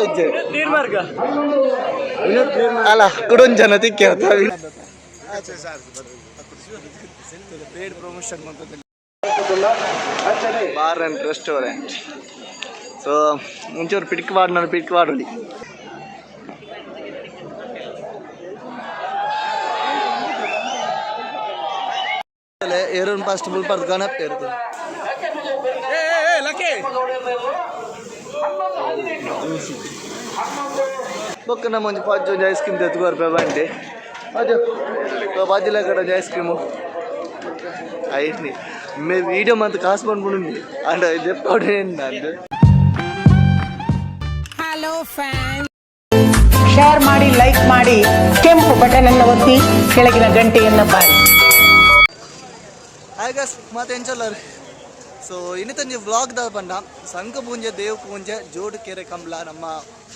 ದಾಲಿಜ್ಜೆ ಅಲ್ಲ ಕುಡೊಂದು ಜನ ತಿಕ್ಕಿ paid promotion bar and restaurant. So ಮುಂಚೂರು ಪಿಟ್ಕ್ ನಾನು ಪಿಟ್ಕ್ ವಾಡೋಲಿ ಏರೋನ್ ಫಾಸ್ಟ್ ಬುಲ್ ಪಡ್ದು ಗಣಪ ಇರ್ತದೆ ಪಕ್ಕನ ಮುಂಚೆ ಪಾಜು ಒಂದು ಐಸ್ ಕ್ರೀಮ್ ತೆತ್ಕೋರು ಪ್ರಬಂಟೆ ಅದು ಪಾಜಿಲ್ಲ ಕಡೆ ಐಸ್ ಕ್ರೀಮು ಐಟ್ನಿ ಮೇ ವೀಡಿಯೋ ಮಾತ್ರ ಕಾಸು ಬಂದ್ಬಿಡಿ ಅಂಡ್ ಇದು ಏನು ನಂದು ಹಲೋ ಫ್ಯಾನ್ ಶೇರ್ ಮಾಡಿ ಲೈಕ್ ಮಾಡಿ ಕೆಂಪು ಬಟನ್ ಅನ್ನು ಒತ್ತಿ ಕೆಳಗಿನ ಗಂಟೆಯನ್ನು ಬಾರಿ ಹಾಗೆ ಮತ್ತೆ ಎಂಚಲ್ಲರಿ ಸೊ ಇನ್ನಿತಂಜಿ ದಾಲ್ ಪಂಡ ಸಂಘ ಪೂಂಜೆ ದೇವ್ ಪೂಂಜೆ ಜೋಡ್ ಕೆರೆ ಕಂಬಳ ನಮ್ಮ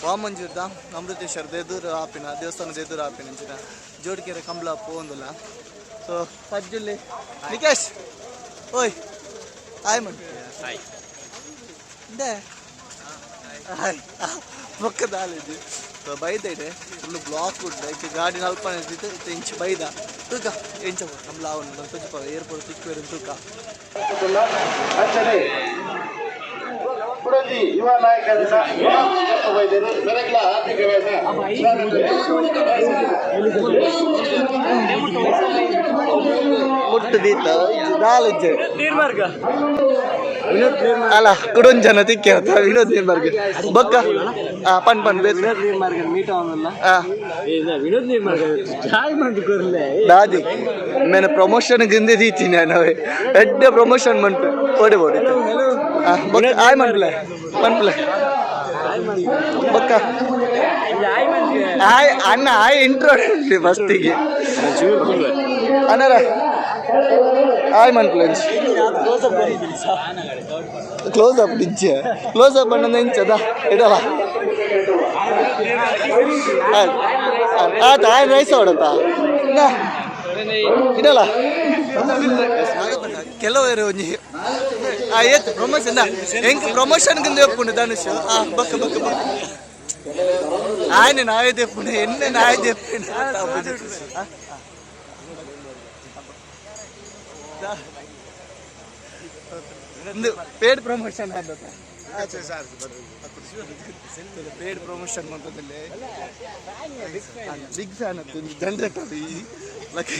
ವಾಮಂಜುರ್ದ ಅಮೃತೇಶ್ವರದ ಎದುರು ಆಪಿನ ದೇವಸ್ಥಾನ ಎದುರು ಆಪಿನ ಅಂಚಿನ ಜೋಡ್ ಕೆರೆ ಕಂಬಳ ಪೋಂದಲ್ಲ ಸೊ ಸಜ್ಜುಲ್ಲಿ ನಿಕೇಶ್ ಓಯ್ ಹಾಯ್ ಮನ್. ಹಾಯ್ ಹಾಯ್ ಪಕ್ಕದಾಲಿದ್ದು ಸೊ ಬೈದ ಇದೆ. ಫುಲ್ ಬ್ಲಾಕ್ ಉಂಟು. ಈಗ ಗಾಡಿ ನಲ್ಪನ ಇದ್ದಿತ್ತು ಇತ್ತು ಇಂಚು ಬೈದ. ತೂಕ. ಎಂಚ ಕಂಬಳ ಅವನು ತುಜ್ಪ ಏರ್ಪೋರ್ಟ್ ತುಜ್ಪೇರು ತೂಕ. ಕುಡಂಜಿ ಯುವ ನಾಯಕರಿಂದ ವೈದ್ಯರು ಬೆಳಗಿನ ಆರ್ಥಿಕ ಮುಟ್ಟು ದೀತ ನಾಲಜ್ಜೆ ಅಲ್ಲ ಕುಡೊಂದು ಜನ ತಿಕ್ಕಿ ವಿನೋದ್ ನೀರ್ಮಾರ್ಗ. ಬೊಕ್ಕ. ಆ ಪನ್ ಪನ್ ಬೇಸ್. ಆ. ದಾದಿ ಮೇನ ಪ್ರಮೋಷನ್ ಗಿಂದೆ ದೀತಿ ನಾನು. ಎಡ್ಡ ಪ್ರಮೋಷನ್ ಮನ್ಪೆ ಓಡಿ ಓಡಿ. ಬೊಕ್ಕ. ಆಯ್ ಮನ್ಪ್ಲೆ. ಮನ್ಪ್ಲೆ. ಬೊಕ್ಕ. ಆಯ್ ಅಣ್ಣ ಆಯ್ ಇಂಟ್ರೋ ಫಸ್ಟಿಗೆ ಅಣ್ಣರ ஆல்மண்ட் லஞ்ச் ಕ್ಲೋಸ್ ಅಪ್ ಡಿಂಚ ಕ್ಲೋಸ್ ಅಪ್ ಅಣ್ಣ ಇಂಚದ ಇಡಲ್ಲ ಆತ ಆಯ್ತು ರೈಸ್ ಹೊಡತ ಇಡಲ್ಲ ಕೆಲವರು ಒಂಜಿ ಆ ಏತ್ ಪ್ರಮೋಷನ್ ಹೆಂಗ್ ಪ್ರಮೋಷನ್ಗಿಂದ ಎಪ್ಪುಂಡು ಧನುಷ್ ಆ ಬಕ್ಕ ಬಕ್ಕ ಬಕ್ಕ ಆಯ್ನೆ ನಾವೇ ತೆಪ್ಪುಣೆ ಎಣ್ಣೆ ನಾವೇ ತೆಪ್ಪುಣೆ ಪೇಡ್ ಪ್ರಮೋಷನ್ ಆದದ ಪೇಡ್ ಪ್ರಮೋಷನ್ ಮಂತದಲ್ಲಿ ಬಿಗ್ ಫ್ಯಾನ್ ಅದು ಜನರೇಟ್ ಅದು ಲಕ್ಕೆ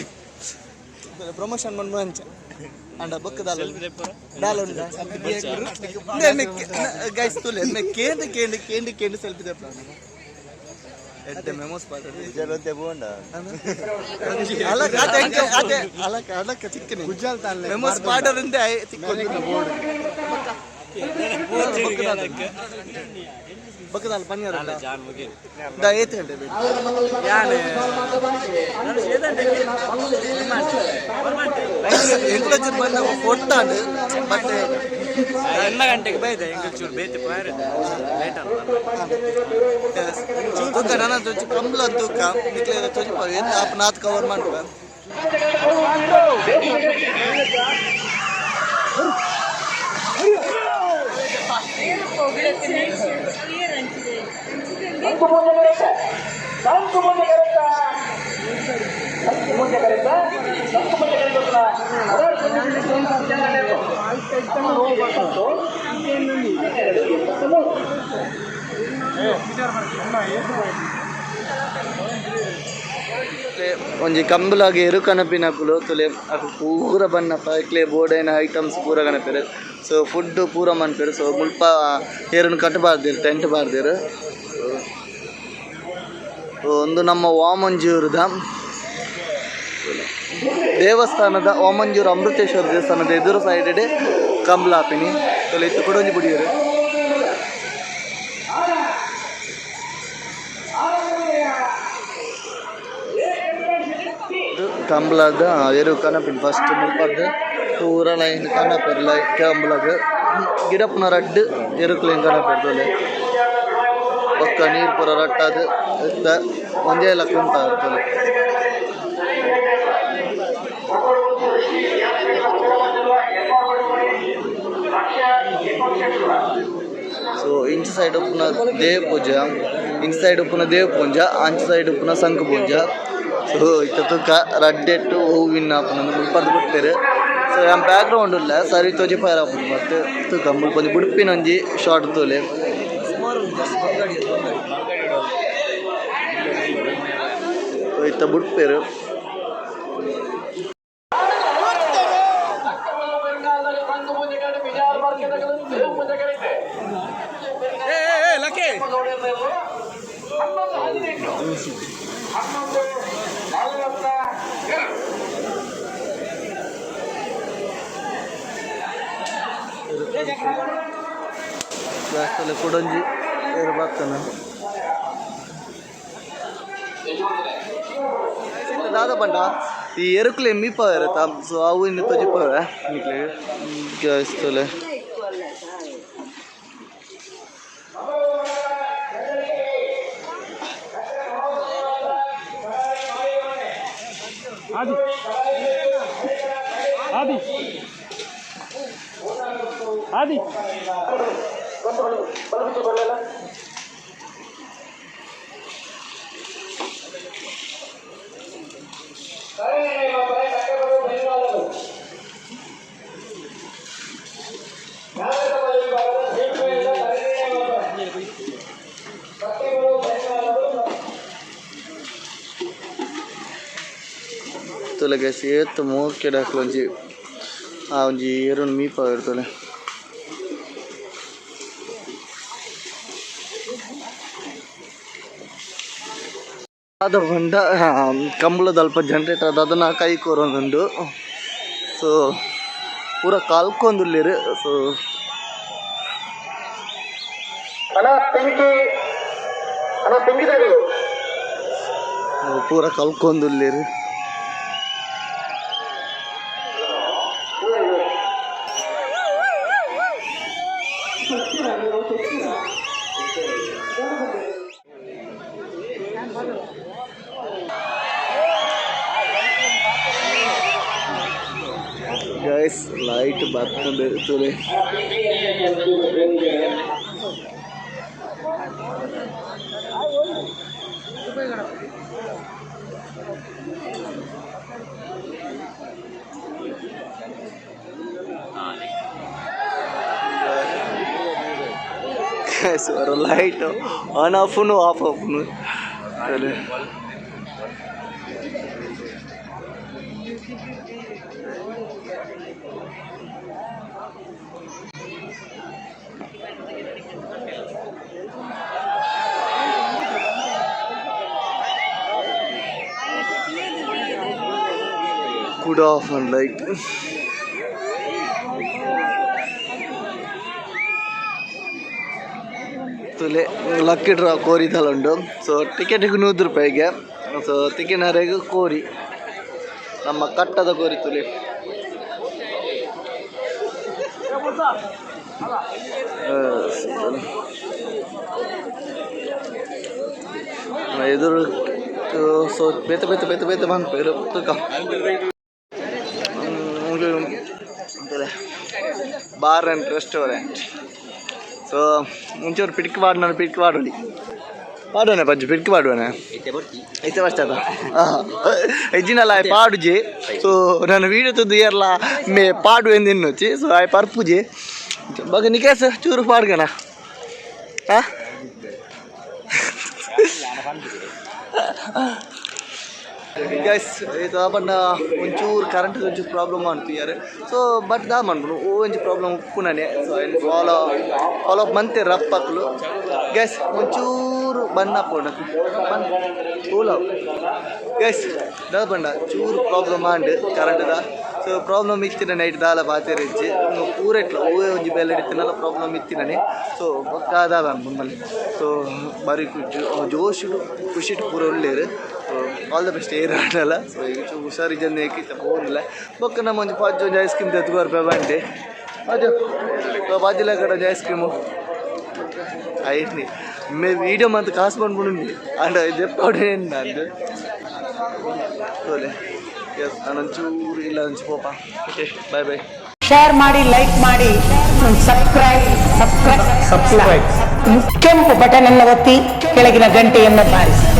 ಪ್ರಮೋಷನ್ ಮನ್ ಮಂಚ ಅಂಡ ಬೊಕ್ಕ ದಾಲ ದಾಲ ಉಂಡ ಗೈಸ್ ತುಲೆ ಕೇಂದ್ರ ಕೇಂದ್ರ ಕೇಂದ್ರ ಕೇಂದ್ರ ಸೆಲ್ಫಿ ತೆಪ್ಪ ಎಡ್ಡೆ ಮೆಮೋಸ್ ಬೋಂಡ ಅಲ್ಲ ಅದೇ ಅದೇ ಅಲ್ಲ ಅಲ್ಲಕ್ಕ ಚಿಕ್ಕನೆ ಗುಜ್ಜಾಲ್ ತಾಳೆ ಮೆಮೋಸ್ ಪಾಡರಿಂದ ತಿಕ್ಕೊಂಡು ಬೋರ್ಡ್ ಬಕ್ಕದಾಲ ಪನ್ಯಾರ ದ ಏತ್ ಗಂಟೆ ಬೇಕು ಎಂಟ್ಲೊಚ್ಚರು ಬಂದ ಕೊಟ್ಟಾಂಡು ಬಟ್ ಎಲ್ಲ ಗಂಟೆಗೆ ಬೈದೆ ಎಂಗೆ ಚೂರು ಬೇತಿ ಪಾಯರ್ ಲೇಟ್ ತೂಕ ನನ್ನ ಚೊಚ್ಚು ಕಂಬ್ಲ ತೂಕ ನಿಕ್ಲೆ ಚೊಚ್ಚು ಪಾವು ಎಂತ ಅಪ್ಪ ನಾತ್ ಕವರ್ ಮಾಡ್ಬ ನಂಕು ಮುಂದೆ ಕರೆತ ಒಂಜಿ ಕಂಬಲಾಗಿ ಎರು ಕನಪಿನಕುಲು ತುಲೆ ಅಕು ಪೂರ ಬನ್ನಪ್ಪ ಇಕ್ಲೆ ಬೋರ್ಡೈನ ಐಟಮ್ಸ್ ಪೂರ ಕನಪೆರು. ಸೊ ಫುಡ್ ಪೂರ ಮನ್ಪೆರು. ಸೊ ಮುಲ್ಪ ಏರನ್ನು ಕಟ್ಟಬಾರ್ದಿರು ಟೆಂಟ್ ಬಾರ್ದಿರು. ಒಂದು ನಮ್ಮ ವಾಮಂಜೂರದ ದೇವಸ್ಥಾನದ ವಾಮಂಜೂರು ಅಮೃತೇಶ್ವರ ದೇವಸ್ಥಾನದ ಎದುರು ಸೈಡ್ ಕಂಬಲಾಪಿನಿ. ತೊಲೆ ಇತ್ತು ಕೊಡೊಂಜಿ ಬುಡಿಯರು ಇದು ಕಂಬಳದ ಎರು ಕನಪಿನ ಫಸ್ಟ್ ಮುಲ್ಪದ್ದು ಪೂರ ಲೈನ್ ಕನಪೆರ್ ಲೈ ಕಂಬಳದ ಗಿಡ ಪುನಃ ರಡ್ಡು ಎರುಕ್ಲೈನ್ ಕನಪೆರ್ದೊಲೆ ಒಕ್ಕ ನೀರು ಪೂರ ರಟ್ಟದು ಎತ್ತ ಒಂದೇ ಲಕ್ಕ ಉಂಟ ಇಂಚ ಸೈಡ್ ಉಪ್ಪುನ ದೇವ ಪೂಜೆ ಇಂಚ ಸೈಡ್ ಉಪ್ಪುನ ದೇವ ಪೂಂಜ ಅಂಚ ಸೈಡ್ ಉಪ್ಪುನ ಸಂಕ ಪೂಂಜ ಸೊ ಇತ್ತ ತೂಕ ರಡ್ಡೆಟ್ಟು ಹೂವಿನ ಮುಲ್ಪರ್ದು ಬಿಡ್ತೇರು ಸೊ ನಮ್ಮ ಬ್ಯಾಕ್ ಗ್ರೌಂಡ್ ಇಲ್ಲ. ಸರಿ, ತೋಜಿ ಫೈರ್ ಆಪುದು ಮತ್ತೆ. ತುಕ ಮುಲ್ಪೊಂದು ಬುಡುಪಿನ ಒಂಜಿ ಶಾರ್ಟ್ ತೋಲೆ. ಇತ್ತ ಬುಡ್ಪೇರು আসলে কোডঞ্জি এর বাচ্চানা దాదా పంట ఈ ఎరుకులు ఎమ్మి పోయారు సో ఆవు ఇంటితో చెప్పారా ఇస్తూలే అది అది ತೊಲೆ ಗ್ಯಾಸ್ ಏತ್ತು ಮೂಕೆಡ್ ಹಾಕಲು ಒಂಜಿ ಆ ಒಂಜಿ ಏರುನ್ ಮೀಪ ಇರ್ತಲೆ ಅದ ಬಂಡ ಕಂಬಳದ ಅಲ್ಪ ಜನ್ರೇಟರ್ ಅದ ಅದನ್ನ ಕೈ ಕೋರೊಂದುಂಡು ಸೊ ಪೂರ ಕಾಲ್ಕೊಂದುಲ್ಲೇರು ಸೊ ಪೂರ ಕಲ್ಕೊಂದುಲ್ಲೇರು. ಗೈಸ್ ಲೈಟ್ ಬರ್ತದೆ ತುಲೆ ಗೈಸ್ ಅವರ light on could off and light. ತುಲೆ ಲಕ್ಕಿ ಡ್ರಾ ಕೋರಿದಲ್ಲುಂಡು ಸೊ ಟಿಕೆಟಿಗೆ ನೂರು ರೂಪಾಯಿಗೆ. ಸೊ ತಿಕ್ಕಿನರೆಗೆ ಕೋರಿ. ನಮ್ಮ ಕಟ್ಟದ ಕೋರಿ ತುಲೆ. ಆ, ಎದುರು ಸೊ ಬೇತ ಬೇತ ಬೇತ ಬೇತ ಬಂದು ಬಾರ್ ಅಂಡ್ ರೆಸ್ಟೋರೆಂಟ್. ಸೊ ಮುಂಚೂರು ನಾನು ಪಿಟ್ಕ್ ಪಿಡ್ಕ್ ಪಾಡೋಡಿ ಪಾಡೋಣ ಪಂಚು ಪಿಡ್ಕ್ ಪಾಡುವನ ಐತೆ ಬರ್ತದ ಹೆಜ್ಜಿನಲ್ಲ ಆಯ್ ಪಾಡುಜಿ ಸೊ ನಾನು ವೀಡಿಯೋ ತುದ್ದು ಏರ್ಲ ಮೇ ಪಾಡು ಎಂದು ಇನ್ನೊಚ್ಚಿ ಸೊ ಆಯ್ ಪರ್ಪುಜಿ ಬಗ ನಿಕೇಸ್ ಚೂರು ಪಾಡ್ಗಣ ಹಾಂ ಗೈಸ್ ಇದು ಪಂಡ ಒಂಚೂರು ಕರೆಂಟ್ ಒಂಚೂರು ಪ್ರಾಬ್ಲಮ್ ಅಂತೀಯಾರೆ ಸೊ ಬಟ್ ದಾ ಮಾಡ್ಬೋದು ಓ ಒಂಚು ಪ್ರಾಬ್ಲಮ್ ಉಪ್ಪುನೇ ಸೊ ಏನು ಫಾಲೋ ಫಾಲೋ ಅಪ್ ಮಂತೆ ರಪ್ಪಕ್ಲು ಗೈಸ್ ಒಂಚೂರು ಬಣ್ಣ ಪೋಡ ಬಣ್ಣ ಕೂಲ ಗೈಸ್ ದಾದ ಪಂಡ ಚೂರು ಪ್ರಾಬ್ಲಮ್ ಆಂಡ್ ದಾ ಸೊ ಪ್ರಾಬ್ಲಮ್ ಇತ್ತಿನ ನೈಟ್ ದಾಲ ಬಾತೇರಿ ಇಜ್ಜಿ ಪೂರ ಇಟ್ಲ. ಓ ಒಂಜಿ ಬೆಲ್ಲ ಇಡ್ತಿನಲ್ಲ ಪ್ರಾಬ್ಲಮ್ ಇತ್ತಿನನೆ. ಸೊ ಬೊಕ್ಕ ಮಲ್ಲಿ ಸೊ ಬರೀ ಖುಷಿ ಜೋಶ್ ಖುಷಿ ಪೂರ ಒಳ್ಳೇರು. ಆಲ್ ದ ಬೆಸ್ಟ್ ಏರ್ ಆಡಲ್ಲ ಸೊ ಈಗ ಹುಷಾರಿ ಜನ ಏಕಿತ್ತ ಹೋಗಿಲ್ಲ ಬೊಕ್ಕ ನಮ್ಮ ಒಂದು ಪಾಜ್ ಒಂದು ಐಸ್ ಕ್ರೀಮ್ ತೆತ್ತು ರೂಪಾಯಿ ಬಂಡೆ ಸೊ ಬಾಜಿಲ ಕಡೆ ಐಸ್ ಕ್ರೀಮು ಐತ್ನಿ ಮೇ ವೀಡಿಯೋ ಮತ್ತು ಕಾಸು ಬಂದ್ಬಿಡು అంటే అది చెప్పాడు ನಾನೊಂಚೂರು ಇಲ್ಲ ಒಂಚು ಪೋಪ ಓಕೆ ಬಾಯ್ ಬಾಯ್ ಶೇರ್ ಮಾಡಿ ಲೈಕ್ ಮಾಡಿ ಸಬ್ಸ್ಕ್ರೈಬ್ ಸಬ್ಸ್ಕ್ರೈಬ್ ಸಬ್ಸ್ಕ್ರೈಬ್ ಕೆಂಪು ಬಟನ್ ಅನ್ನು ಒತ್ತಿ ಕೆಳಗಿನ ಗಂಟೆಯನ್ನು ಬಾರಿಸಿ.